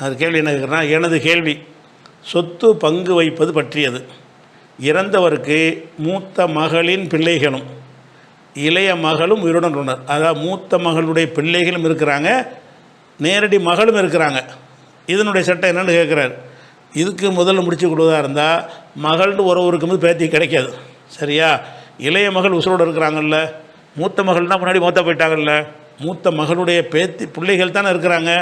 அது கேள்வி என்ன கேட்குறேன்னா எனது கேள்வி. சொத்து பங்கு வைப்பது பற்றியது. இறந்தவருக்கு மூத்த மகளின் பிள்ளைகளும் இளைய மகளும் உயிருடன் உள்ளனர். அதாவது மூத்த மகளுடைய பிள்ளைகளும் இருக்கிறாங்க நேரடி மகளும் இருக்கிறாங்க. இதனுடைய சட்டம் என்னென்னு கேட்குறாரு. இதுக்கு முதல்ல முடிச்சு கொடுவதாக இருந்தால் மகள்னு உறவு இருக்கும்போது பேத்தி கிடைக்காது. சரியா? இளைய மகள் உசுரோடு இருக்கிறாங்கல்ல மூத்த மகள்னா முன்னாடி மூத்த போயிட்டாங்கல்ல? மூத்த மகளுடைய பேத்தி பிள்ளைகள் தானே இருக்கிறாங்க.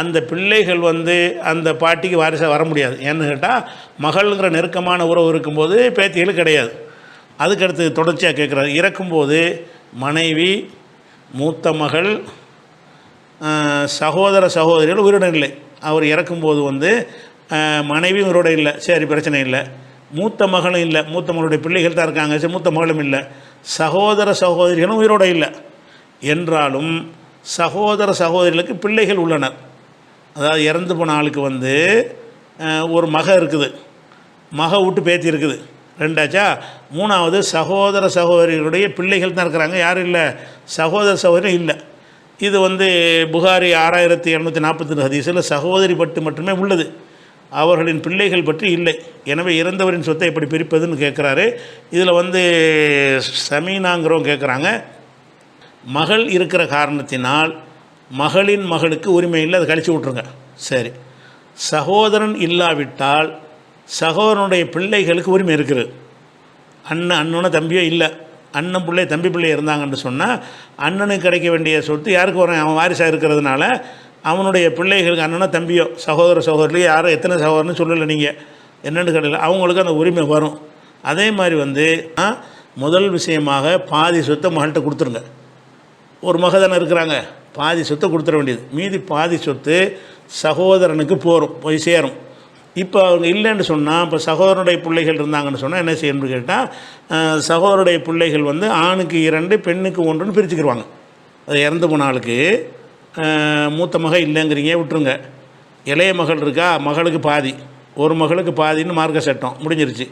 அந்த பிள்ளைகள் வந்து அந்த பாட்டிக்கு வாரிசாக வர முடியாது. ஏன்னு கேட்டால் மகள்ங்கிற நெருக்கமான உறவு இருக்கும்போது பேத்திகள் கிடையாது. அதுக்கடுத்து தொடர்ச்சியாக கேட்குறாரு இறக்கும்போது மனைவி மூத்த மகள் சகோதர சகோதரிகள் உயிருடன் இல்லை. அவர் இறக்கும்போது வந்து மனைவியும் உயிரோட இல்லை. சரி பிரச்சனை இல்லை. மூத்த மகளும் இல்லை. மூத்த மகளுடைய பிள்ளைகள் தான் இருக்காங்க. சரி மூத்த மகளும் இல்லை. சகோதர சகோதரிகளும் உயிரோட இல்லை. என்றாலும் சகோதர சகோதரிகளுக்கு பிள்ளைகள் உள்ளனர். அதாவது இறந்து போன ஆளுக்கு வந்து ஒரு மக இருக்குது. மக விட்டு பேத்தி இருக்குது. ரெண்டாச்சா? மூணாவது சகோதர சகோதரிகளுடைய பிள்ளைகள் தான் இருக்கிறாங்க. யாரும் இல்லை. சகோதர சகோதரி இல்லை. இது வந்து புகாரி ஆறாயிரத்தி எழுநூற்றி நாற்பத்தி ரெண்டு ஹதீஸில் சகோதரி பட்டு மட்டுமே உள்ளது. அவர்களின் பிள்ளைகள் பற்றி இல்லை. எனவே இறந்தவரின் சொத்தை எப்படி பிரிப்பதுன்னு கேட்குறாரு. இதில் வந்து சமீனாங்கிறவங்க கேட்குறாங்க. மகள் இருக்கிற காரணத்தினால் மகளின் மகளுக்கு உரிமை இல்லை அதை கழித்து விட்ருங்க சரி. சகோதரன் இல்லாவிட்டால் சகோதரனுடைய பிள்ளைகளுக்கு உரிமை இருக்குது. அண்ணன் அண்ணனோ தம்பியோ இல்லை. அண்ணன் பிள்ளை தம்பி பிள்ளை இருந்தாங்கன்னு சொன்னால் அண்ணனுக்கு கிடைக்க வேண்டிய சொத்து யாருக்கு வரும்? அவன் வாரிசாக இருக்கிறதுனால அவனுடைய பிள்ளைகளுக்கு அண்ணனோ தம்பியோ சகோதர சகோதரிலையோ யாரோ எத்தனை சகோதரன்னு சொல்லலை நீங்கள் என்னென்னு கேட்டல அவங்களுக்கு அந்த உரிமை வரும். அதே மாதிரி வந்து முதல் விஷயமாக பாதி சொத்தை மகள்கிட்ட கொடுத்துருங்க. ஒரு மகதன் இருக்கிறாங்க. பாதி சொத்தை கொடுத்துட வேண்டியது. மீதி பாதி சொத்து சகோதரனுக்கு போகும் போய் சேரும். இப்போ அவங்க இல்லைன்னு சொன்னால் இப்போ சகோதரனுடைய பிள்ளைகள் இருந்தாங்கன்னு சொன்னால் என்ன செய்யணும்னு கேட்டால் சகோதரனுடைய பிள்ளைகள் வந்து ஆணுக்கு இரண்டு பெண்ணுக்கு ஒன்றுன்னு பிரிச்சுக்கிடுவாங்க அது இறந்து போன ஆளுக்கு மூத்த மக இல்லைங்கிறீங்க விட்டுருங்க. இளைய மகள் இருக்கா மகளுக்கு பாதி. ஒரு மகளுக்கு பாதின்னு மார்க்க சட்டம் முடிஞ்சிருச்சு.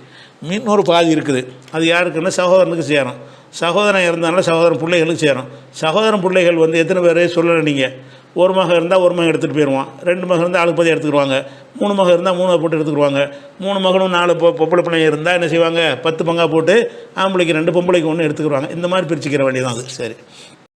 இன்னொரு பாதி இருக்குது. அது யாருக்குன்னா சகோதரனுக்கு சேரும். சகோதரன் இருந்தாலும் சகோதரன் பிள்ளைகளுக்கு சேரும். சகோதரன் பிள்ளைகள் வந்து எத்தனை பேர் சொல்லலை நீங்கள் ஒரு மகன் இருந்தால் ஒரு மகன் எடுத்துகிட்டு போயிடுவான் ரெண்டு மகன் இருந்தால் ஆளுக்கு பாதி எடுத்துக்கிடுவாங்க மூணு மகன் இருந்தால் மூணு போட்டு எடுத்துக்கிடுவாங்க மூணு மகனும் நாலு பொ பொம்பளை பிள்ளைங்க இருந்தால் என்ன செய்வாங்க? பத்து பங்கா போட்டு ஆம்பளைக்கு ரெண்டு பொம்பளைக்கு ஒன்று எடுத்துக்கிடுவாங்க இந்த மாதிரி பிரிச்சுக்கிற வேண்டியதான் அது. சரி.